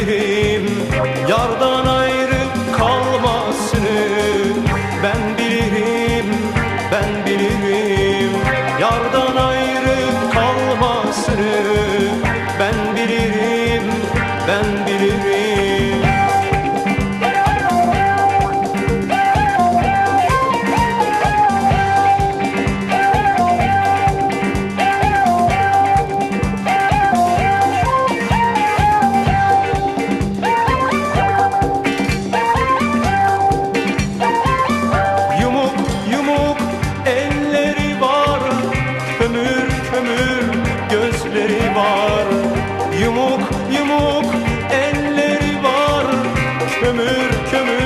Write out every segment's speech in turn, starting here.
bilirim Yardan ayrı kalmasını Ben bilirim, ben bilirim. Yardan ayrı kalmasını Ben bilirim, ben bilirim. ömür gözleri var. Yumuk yumuk elleri var. Kömür kömür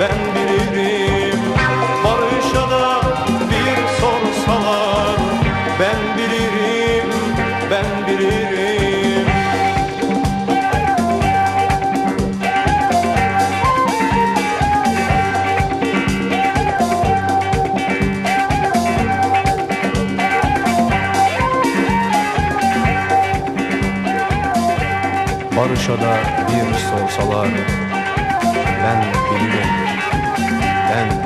ben bilirim Barış'a da bir sorsalar Ben bilirim, ben bilirim Barış'a da bir sorsalar Ben bilirim Ben